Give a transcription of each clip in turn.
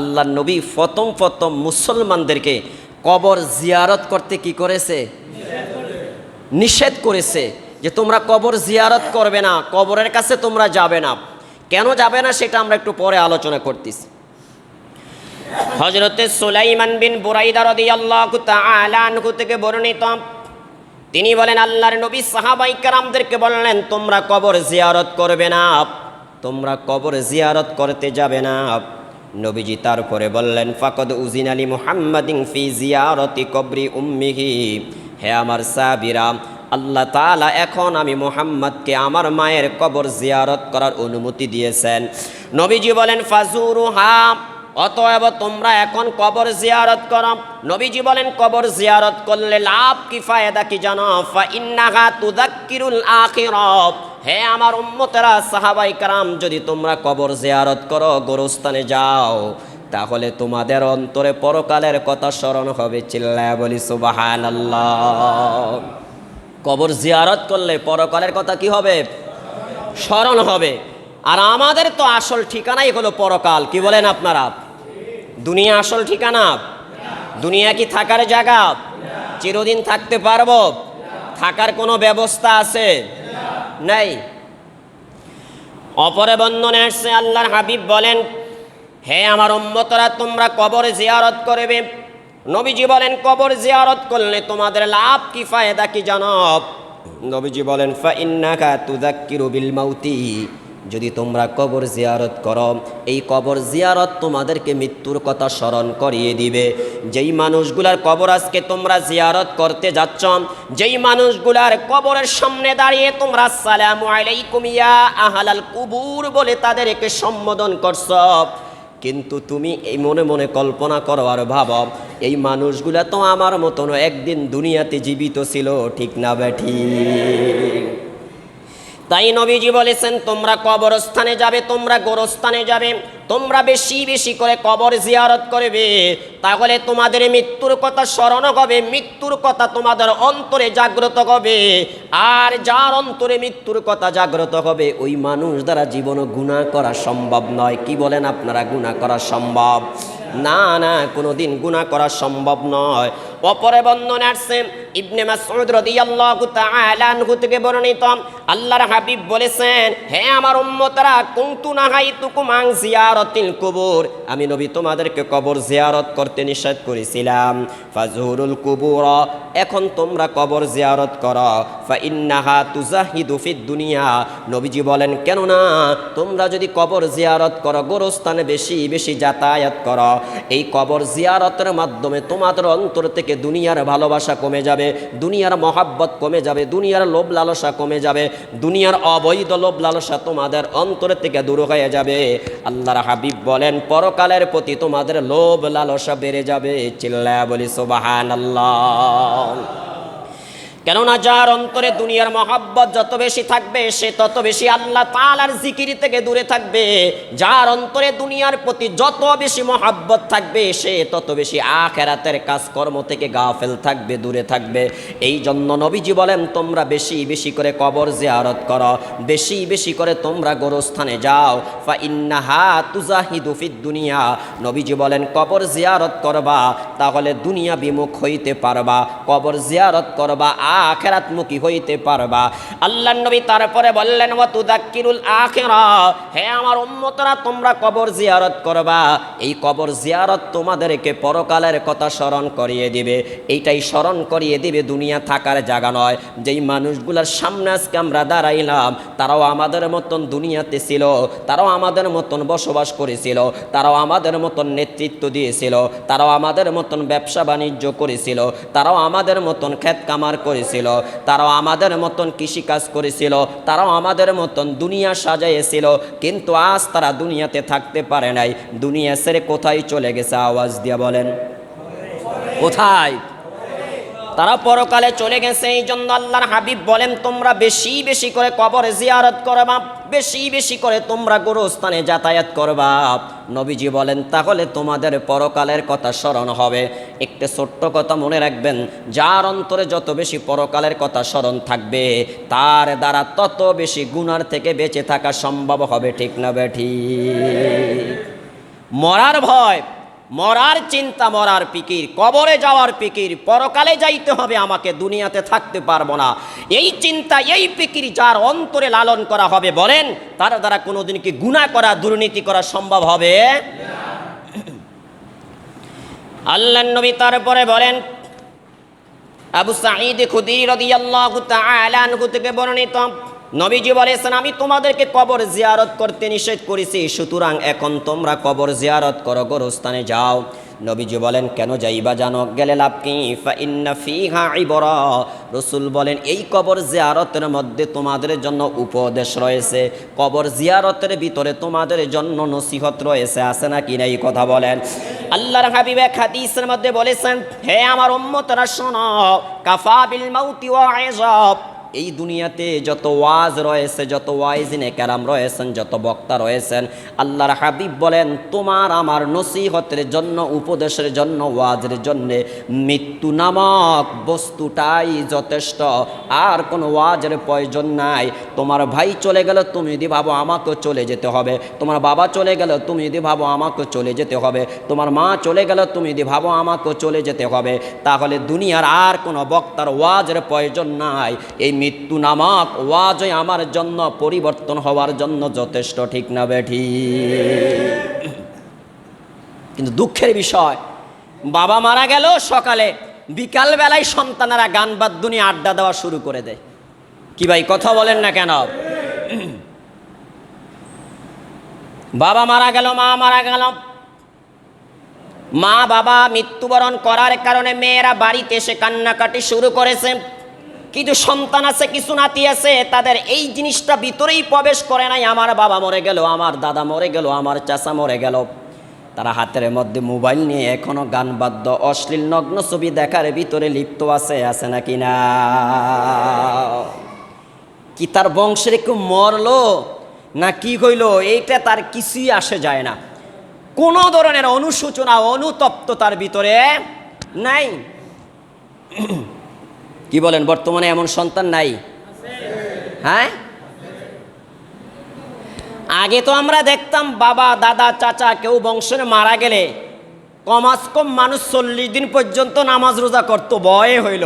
আল্লাহ নবী প্রথম প্রথম মুসলমানদেরকে কবর জিয়ারত করতে কি করেছে? নিষেধ করেছে যে তোমরা কবর জিয়ারত করবে না, কবরের কাছে তোমরা যাবে না। কেন যাবে না সেটা আমরা একটু পরে আলোচনা করতেছি। হজরতে সুলাইমান বিন বুরাইদা রাদিয়াল্লাহু তাআলা আনহু থেকে বর্ণিত, তিনি বলেন, আল্লাহর নবী সাহাবাই কারামদেরকে বললেন, তোমরা কবর জিয়ারত করবে না, তোমরা কবর জিয়ারত করতে যাবে না। নবীজি তারপরে বললেন, ফাকদ উজিন আলী মুহাম্মাদিং ফি জিয়ারতি কবরি উম্মিহি। হে আমার সাবিরা আল্লাহ তালা এখন আমি মোহাম্মদকে আমার মায়ের কবর জিয়ারত করার অনুমতি দিয়েছেন। নবীজি বলেন, ফাজুরুহা। অতএব তোমরা এখন কবর জিয়ারত করো। নবীজি বলেন, কবর জিয়ারত করলে লাভ কি, ফায়দা কি জানো? ইন্নাহা তুদাক্কিরুল আখিরাত। হে আমার উম্মতেরা, সাহাবাই কারাম, যদি তোমরা কবর জিয়ারত করো, গোরস্থানে যাও, তাহলে তোমাদের অন্তরে পরকালের কথা স্মরণ হবে। চিল্লায় বলি, সুবহানাল্লাহ। কবর জিয়ারত করলে পরকালের কথা কি হবে? স্মরণ হবে। আর আমাদের তো আসল ঠিকানাই হলো পরকাল। কি বলেন আপনারা? দুনিয়া আসল ঠিকানা? দুনিয়া কি থাকার জায়গা? চিরদিন থাকতে পারব? থাকার কোনো ব্যবস্থা আছে? নাই। অপরে বন্ধনে আসছে আল্লাহর হাবিব বলেন, হে আমার উম্মতরা, তোমরা কবর জিয়ারত করবে। নবীজি বলেন, কবর জিয়ারত করলে তোমাদের লাভ কি, ফায়দা কি জানব? নবীজি বলেন, ফা ইন্নাকা তুযাক্কিরু বিল মাউতি। যদি তোমরা কবর জিয়ারত করো, এই কবর জিয়ারত তোমাদেরকে মৃত্যুর কথা স্মরণ করিয়ে দিবে। যেই মানুষগুলার কবর আজকে তোমরা জিয়ারত করতে যাচ্ছ, যেই মানুষগুলার কবরের সামনে দাঁড়িয়ে তোমরা সালামু আলাইকুম ইয়া আহালাল কুবুর বলে তাদেরকে সম্বোধন করছ, কিন্তু তুমি এই মনে মনে কল্পনা করো আর ভাব, এই মানুষগুলা তো আমার মতন একদিন দুনিয়াতে জীবিত ছিল, ঠিক না ব্যাঠি তাই নবীজি বলেছেন, তোমরা কবরস্থানে যাবে, তোমরা গোরস্থানে যাবে, তোমরা বেশি বেশি করে কবর জিয়ারত করবে। তাহলে তোমাদের মৃত্যুর কথা স্মরণ হবে, মৃত্যুর কথা তোমাদের অন্তরে জাগ্রত হবে। আর যার অন্তরে মৃত্যুর কথা জাগ্রত হবে, ওই মানুষ দ্বারা জীবন গুণা করা সম্ভব নয়। কি বলেন আপনারা? গুণা করা সম্ভব? না না কোনো দিন গুণা করা সম্ভব নয়। অপরে বন্ধনে আসছেন ইবনে মাসউদ রাদিয়াল্লাহু তাআলা আনহু থেকে বর্ণিত। আল্লাহর হাবিব বলেছেন, হে আমার উম্মতরা, কুনতু নাহাইতুকুম আন জিয়ারাতিল কুবুর? আমি নবী তোমাদেরকে কবর জিয়ারত করতে নিষেধ করেছিলাম। ফাজহুরুল কুবুর, এখন তোমরা কবর জিয়ারত করো। ফা ইন্নাহা তুজাহিদু ফিদ দুনিয়া। নবীজি বলেন কেন না তোমরা যদি কবর জিয়ারত করো, গোরস্থানে বেশি বেশি যাতায়াত করো। এই কবর জিয়ারতের মাধ্যমে তোমাদের অন্তর থেকে দুনিয়ার ভালোবাসা কমে যাবে, দুনিয়ার মহাব্বত কমে যাবে, দুনিয়ার লোভ লালসা কমে যাবে, দুনিয়ার অবৈধ লোভ লালসা তোমাদের অন্তরের থেকে দূর হয়ে যাবে। আল্লাহর হাবিব বলেন, পরকালের প্রতি তোমাদের লোভ লালসা বেড়ে যাবে। চিল্লা বলি সোবাহান আল্লাহ কেননা যার অন্তরে দুনিয়ার মহাব্বত যত বেশি থাকবে, সে তত বেশি আল্লাহ তালার জিকিরি থেকে দূরে থাকবে। যার অন্তরে দুনিয়ার প্রতি যত বেশি মহাব্বত থাকবে, সে তত বেশি আখেরাতের কাজকর্ম থেকে গাফেল থাকবে, দূরে থাকবে। এই জন্য নবীজি বলেন, তোমরা বেশি বেশি করে কবর জিয়ারত করো, বেশি বেশি করে তোমরা গোরস্থানে যাও। ফা ইন্নাহা তুজাহিদু ফিদ দুনিয়া। নবীজি বলেন, কবর জিয়ারত করবা তাহলে দুনিয়া বিমুখ হইতে পারবা, কবর জিয়ারত করবা, আখেরাতমুখী হইতে পারবা। আল্লাহ নবী তারপরে বললেন ও তুদাক্কিরুল আখেরা হে আমার উম্মতরা, তোমরা কবর জিয়ারত করবা। এই কবর জিয়ারত তোমাদেরকে পরকালের কথা স্মরণ করিয়ে দিবে। এইটাই স্মরণ করিয়ে দিবে দুনিয়া থাকার জায়গা নয়। যেই মানুষগুলোর সামনে আজকে আমরা দাঁড়াইলাম, তারাও আমাদের মতন দুনিয়াতে ছিল, তারাও আমাদের মতন বসবাস করেছিল, তারাও আমাদের মতন নেতৃত্ব দিয়েছিল, তারাও আমাদের মতন ব্যবসা বাণিজ্য করেছিল, তারাও আমাদের মতন ক্ষেত কামার করেছিল, তারাও আমাদের মতন কৃষিকাজ করেছিল, তারাও আমাদের মতন দুনিয়া সাজাইয়েছিল, কিন্তু আজ তারা দুনিয়াতে থাকতে পারে নাই। দুনিয়া সেরে কোথায় চলে গেছে আওয়াজ দিয়ে বলেন? কোথায়? তারা পরকালে চলে গেছে এই জন্য আল্লাহর হাবিব বলেন, তোমরা বেশি বেশি করে কবর জিয়ারত করবা, বেশি বেশি করে তোমরা গোরস্থানে যাতায়াত করবা। নবীজি বলেন, তাহলে তোমাদের পরকালের কথা স্মরণ হবে। একটি ছোট্ট কথা মনে রাখবেন, যার অন্তরে যত বেশি পরকালের কথা স্মরণ থাকবে, তার দ্বারা তত বেশি গুনার থেকে বেঁচে থাকা সম্ভব হবে। ঠিক না বেঠি মরার ভয় মরার চিন্তা মরার পিকির কবরে যাওয়ার পিকির পরকালে যাইতে হবে, আমাকে দুনিয়াতে থাকতে পারব না। এই চিন্তা, এই পিকির যার অন্তরে লালন করা হবে, বলেন, তার দ্বারা কোনোদিন কি গুণা করা, দুর্নীতি করা সম্ভব হবে? আল্লাহ নবী তারপরে বলেন, আবু সাঈদ খুদি রাদিয়াল্লাহু তাআলা আনহু থেকে বর্ণিত নবীজি বলেছেন, আমি তোমাদেরকে কবর জিয়ারত করতে নিষেধ করেছি, সুতরাং এখন তোমরা কবর জিয়ারত করো, গোরস্থানে যাও। নবীজি বলেন, কেন যাইবা জানো? গেলে লাভ কি? রসুল বলেন, এই কবর জিয়ারতের মধ্যে তোমাদের জন্য উপদেশ রয়েছে। কবর জিয়ারতের ভিতরে তোমাদের জন্য নসিহত রয়েছে। আছে না কি না এই কথা বলেন? আল্লাহর হাবিবে হাদিসের মধ্যে বলেছেন, হে আমার উম্মতরা শোনো, কাফা বিল মাউতি ওয়া ইজাব এই দুনিয়াতে যত ওয়াজ রয়েছে, যত ওয়াইজিনে কেরাম রয়েছেন, যত বক্তা রয়েছেন, আল্লাহর হাবিব বলেন, তোমার আমার নসিহতের জন্য, উপদেশের জন্য, ওয়াজের জন্যে মৃত্যু নামক বস্তুটাই যথেষ্ট। আর কোনো ওয়াজের প্রয়োজন নাই। তোমার ভাই চলে গেলে তুমি যদি ভাবো আমাকেও চলে যেতে হবে। তোমার বাবা চলে গেলে তুমি যদি ভাবো আমাকেও চলে যেতে হবে। তোমার মা চলে গেলে তুমি যদি ভাবো আমাকেও চলে যেতে হবে। তাহলে দুনিয়ার আর কোনো বক্তার ওয়াজের প্রয়োজন নাই। এই মৃত্যু নামক ওয়াজই আমার জন্য পরিবর্তন হওয়ার জন্য যথেষ্ট, ঠিক না বেঠি কিন্তু দুঃখের বিষয়, বাবা মারা গেল সকালে, বিকালবেলায় সন্তানেরা গান বাদ্যুনি আড্ডা দেওয়া শুরু করে দেয়। কি ভাই, কথা বলেন না কেন? বাবা মারা গেল, মা মারা গেল। মা বাবা মৃত্যুবরণ করার কারণে মেয়েরা বাড়িতে এসে কান্নাকাটি শুরু করেছে। কিছু সন্তান আছে, কিছু নাতি আছে, তাদের এই জিনিসটা ভিতরেই প্রবেশ করে নাই। আমার বাবা মরে গেল, আমার দাদা মরে গেল, আমার চাচা মরে গেল। তারা হাতের মধ্যে মোবাইল নিয়ে এখনও গান বাদ্য, অশ্লীল নগ্ন ছবি দেখার ভিতরে লিপ্ত আছে আছে নাকি না? কি তার বংশের কেউ মরলো? না কি হইল? এইটা তার কিছুই আসে যায় না। কোনো ধরনের অনুশোচনা, অনুতপ্ত তার ভিতরে নাই। কি বলেন, বর্তমানে এমন সন্তান নাই? হ্যাঁ? আগে তো আমরা দেখতাম বাবা, দাদা, চাচা কেউ বংশের মারা গেলে কমাস কম মানুষ চল্লিশ দিন পর্যন্ত নামাজ রোজা করতো বয়ে হইল।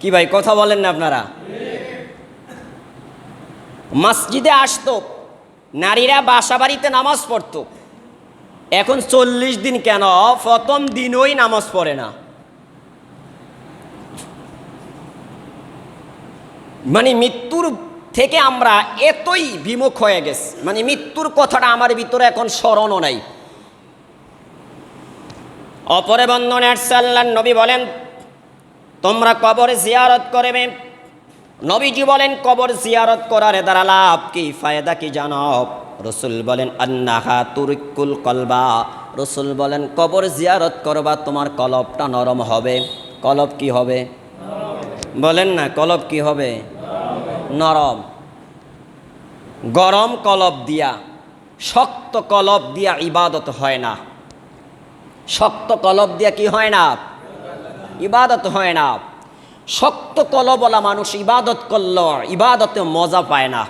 কি ভাই, কথা বলেন না আপনারা? মসজিদে আসতো, নারীরা বাসা বাড়িতে নামাজ পড়তো। এখন চল্লিশ দিন কেন? প্রথম দিনই নামাজ পড়ে না। মানে মৃত্যুর থেকে আমরা এতই বিমুখ হয়ে গেছি। মানে মৃত্যুর কথাটা আমার ভিতরে এখন স্মরণও নাই। অপরে বন্ধনে আল্লাহ নবী বলেন, তোমরা কবরে জিয়ারত করবে। নবীজি বলেন, কবর জিয়ারত করার দ্বারা লাভ কি? ফায়দা কি জানব? রসুল বলেন, আন্নাহা তুরিকুল কলবা। রসুল বলেন, কবর জিয়ারত করবা, তোমার কলবটা নরম হবে। কলব কি হবে? বলেন না, কলব কি হবে? নরম। গরম কলব দিয়া, শক্ত কলব দিয়া ইবাদত হয় না। শক্ত কলব দিয়া কি হয় না? ইবাদত হয় না। শক্ত কলবলা মানুষ ইবাদত করল, ইবাদতে মজা পায় না।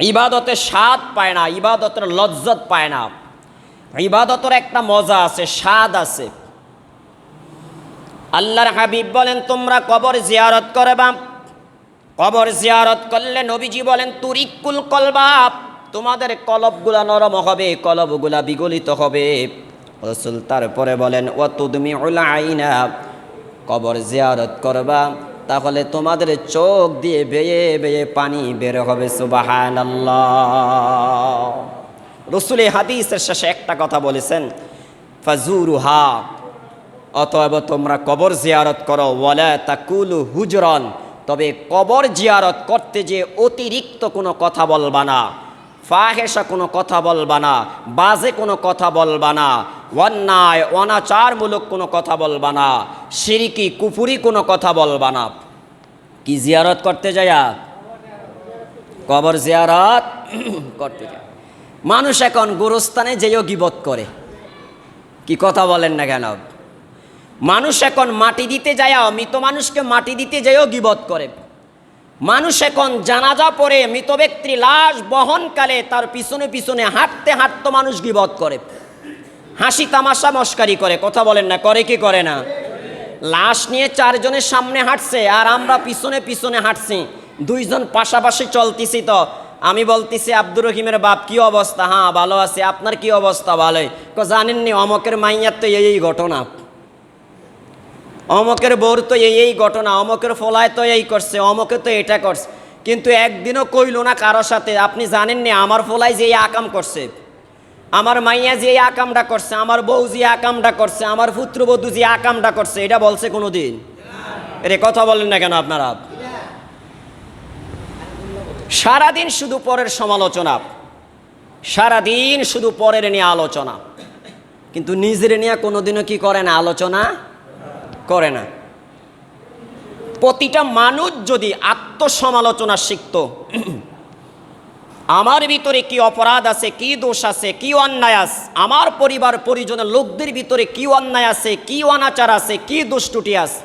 ইবাদতে স্বাদ পায় না, ইবাদতের লজ্জত পায় না। ইবাদতের একটা মজা আছে, স্বাদ আছে। আল্লাহর হাবিব বলেন, তোমরা কবর জিয়ারত করে করবা কবর জিয়ারত করলে নবীজি বলেন তুরিকুল কলবাব। তোমাদের কলবগুলা নরম হবে, কলবগুলা বিগলিত হবে। রসুল তারপরে বলেন ও তুদমি আইনা। কবর জিয়ারত করবা, তাহলে তোমাদের চোখ দিয়ে বেয়ে বেয়ে পানি বের হবে সুবাহান রসুল হাদিসের শেষে একটা কথা বলেছেন, ফাজুরুহা। অতএব তোমরা কবর জিয়ারত করো, ওয়ালা তাকুলু হুজরন। তবে কবর জিয়ারত করতে যে অতিরিক্ত কোনো কথা বলবা না ফাহেসা কোনো কথা বলবা না, বাজে কোনো কথা বলবা না, অন্যায়, অনাচারমূলক কোনো কথা বলবা না, সিরিকি, কুফুরি কোনো কথা বলবা না। কি জিয়ারত করতে যায়া কবর জিয়ারত করতে যায় মানুষ এখন গোরস্থানে যেও গিবত করে। কি কথা বলেন না কেন? মানুষ এখন মাটি দিতে যায় মৃত মানুষকে মাটি দিতে যেও গিবত করে। মানুষ এখন জানাজা পরে মৃত ব্যক্তির লাশ বহনকালে তার পিছনে পিছনে হাঁটতে হাঁটতে মানুষ গিবত করে। হাসি তামাশা মস্কারি করে, কথা বলেন না, করে কি করে না? লাশ নিয়ে চারজনের সামনে হাঁটছে আর আমরা পিছনে পিছনে হাঁটছি। দুইজন পাশাপাশি চলতেছি তো। আমি বলতেছি, আব্দুর রহিমের বাপ, কি অবস্থা? হ্যাঁ ভালো আছে। আপনার কি অবস্থা? ভালোই। জানেননি, অমকের মাইয়ার তো এই ঘটনা। অমকের বউর তো এই এই ঘটনা, অমকের ফলায় তো এই করছে, অমকে তো এটা করছে। কিন্তু একদিনও কইল না কারোর সাথে, আপনি জানেননি আমার ফলায় যে আকাম করছে। আমার মাইয়া যে আকামটা করছে, আমার বউ যে আকামটা করছে, আমার পুত্রবধূ যে আকামটা করছে, এটা বলছে কোনো দিন রে কথা বলেন না কেন আপনারা? সারাদিন শুধু পরের সমালোচনা, সারাদিন শুধু পরের নিয়ে আলোচনা। কিন্তু নিজের নিয়ে কোনোদিনও কি করে না আলোচনা? করে না। প্রতিটা মানুষ যদি আত্মসমালোচনা শিখত, আমার ভিতরে কি অপরাধ আছে, কি দোষ আছে, কি অন্যায় আছে, আমার পরিবার, পরিজনের লোকদের ভিতরে কি অন্যায় আছে, কি অনাচার আছে, কি দুষ্টুটি আছে,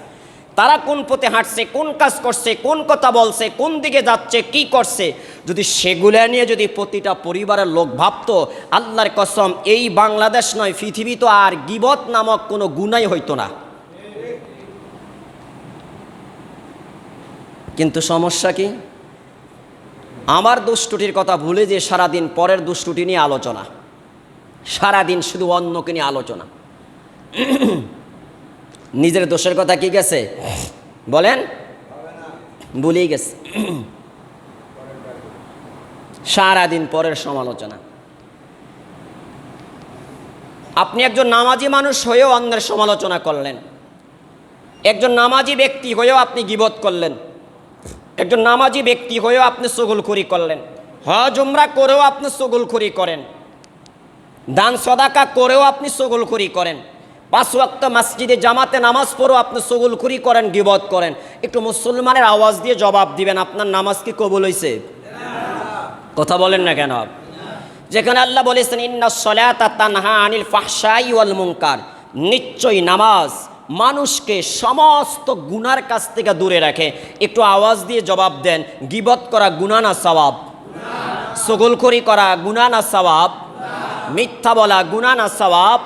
তারা কোন পথে হাঁটছে, কোন কাজ করছে, কোন কথা বলছে, কোন দিকে যাচ্ছে, কি করছে, যদি সেগুলো নিয়ে যদি প্রতিটা পরিবারের লোক ভাবতো, আল্লাহর কসম, এই বাংলাদেশ নয়, পৃথিবী তো আর গিবত নামক কোনো গুণাই হইতো না। কিন্তু সমস্যা কি? আমার দুষ্টুটির কথা ভুলে যে সারাদিন পরের দুষ্টুটি নিয়ে আলোচনা। সারাদিন শুধু অন্যকে নিয়ে আলোচনা। নিজের দোষের কথা কি গেছে? বলেন। ভুলেই গেছে। সারাদিন পরের সমালোচনা। আপনি একজন নামাজি মানুষ হয়েও অন্যের সমালোচনা করলেন। একজন নামাজি ব্যক্তি হয়েও আপনি গিবত করলেন। একজন নামাজি ব্যক্তি হয়েও আপনি সগুলখুরি করলেন। হজ, উমরা করেও আপনি সগুলখুরি করেন। দান, সদাকা করেও আপনি সগুলখুরি করেন। পাঁচ ওয়াক্ত মসজিদে, জামাতে নামাজ পড়েও আপনি সগুলখুরি করেন, গিবত করেন। একটু মুসলমানের আওয়াজ দিয়ে জবাব দিবেন, আপনার নামাজ কি কবুল হয়েছে কথা বলেন না কেন? যেখানে আল্লাহ বলেছেন, ইন্না সলাতা তানহা আনিল ফাহশাই ওয়াল মুনকার। নিশ্চয়ই নামাজ মানুষকে সমস্ত গুনার কাছ থেকে দূরে রাখে। একটু আওয়াজ দিয়ে জবাব দেন, গিবত করা গুনা না সওয়াব? সগলখড়ি করা গুনা না সওয়াব? মিথ্যা বলা গুনা না সওয়াব?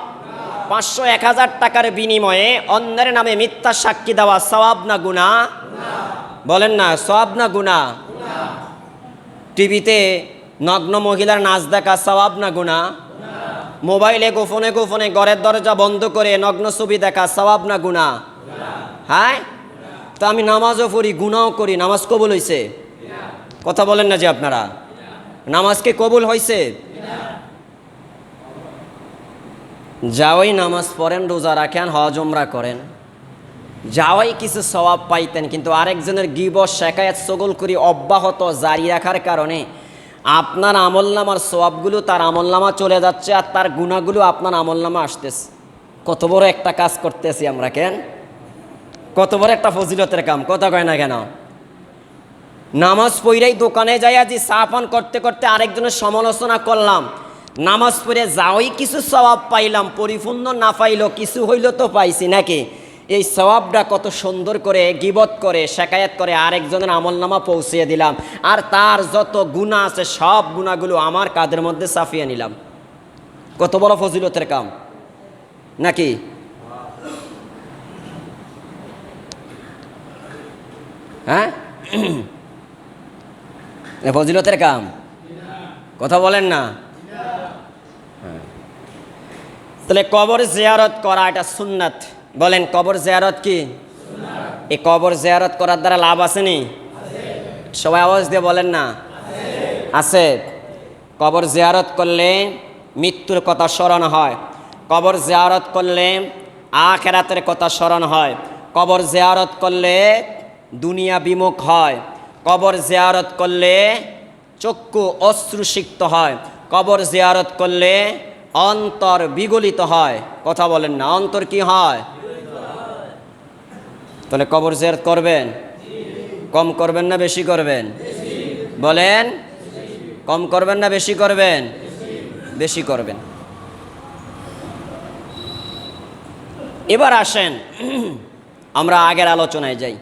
পাঁচশো এক হাজার টাকার বিনিময়ে অন্যের নামে মিথ্যা সাক্ষী দেওয়া সওয়াব না গুনা বলেন না, সওয়াব না গুনা টিভিতে নগ্ন মহিলার নাচ দেখা সওয়াব না গুনা মোবাইলে গোপনে গোপনে ঘরের দরজা বন্ধ করে নগ্ন ছবি দেখা সওয়াব না গুনা হ্যাঁ? তো আমি নামাজও পড়ি গুনাও করি। নামাজ কবুল হয়েছে কথা বলেন না যে আপনারা। নামাজকে কবুল হয়েছে যাওয়াই নামাজ পড়েন, রোজা রাখেন, হজ, উমরা করেন। যাওয়াই কিছু স্বভাব পাইতেন, কিন্তু আরেকজনের গিবস শেখায়াত, সগল করি অব্যাহত, জারি রাখার কারণে আপনার আমলনামার সওয়াবগুলো তার আমলনামা চলে যাচ্ছে আর তার গুণাগুলো আপনার আমলনামা আসতেছে। কত বড় একটা কাজ করতেছি আমরা, কেন? কত বড় একটা ফজিলতের কাম, কথা কয় না কেন? নামাজ পড়েই দোকানে যাই যে চা পান করতে করতে আরেকজনের সমালোচনা করলাম। নামাজ পড়ে যাওই কিছু স্বভাব পাইলাম, পরিপূর্ণ না পাইলেও কিছু হইল তো পাইছি নাকি? এই স্বভাবটা কত সুন্দর করে গিবত করে শেখায়াত করে আরেকজনের আমল নামা পৌঁছিয়ে দিলাম। আর তার যত গুণা আছে, সব গুণাগুলো আমার কাদের মধ্যে সাফিয়ে নিলাম। কত বড় ফজিলতের কাম। নাকি? হ্যাঁ? ফজিলতের কাম। কথা বলেন না। হ্যাঁ। তাহলে কবর জিয়ারত করা এটা সুন্নাত। বলেন, কবর জিয়ারত কি? এই কবর জিয়ারত করার দ্বারা লাভ আসেনি সবাই আওয়াজ দিয়ে বলেন না। আছে। কবর জিয়ারত করলে মৃত্যুর কথা স্মরণ হয়। কবর জিয়ারত করলে আখেরাতের কথা স্মরণ হয়। কবর জিয়ারত করলে দুনিয়া বিমুখ হয়। কবর জিয়ারত করলে চক্ষু অশ্রুসিক্ত হয়। কবর জিয়ারত করলে অন্তর বিগলিত হয়। কথা বলেন না, অন্তর কি হয়? তাহলে কবর জিয়ারত করবেন? কম করবেন না বেশি করবেন? বলেন, কম করবেন না বেশি করবেন? বেশি করবেন। এবার আসেন, আমরা আগের আলোচনায় যাই।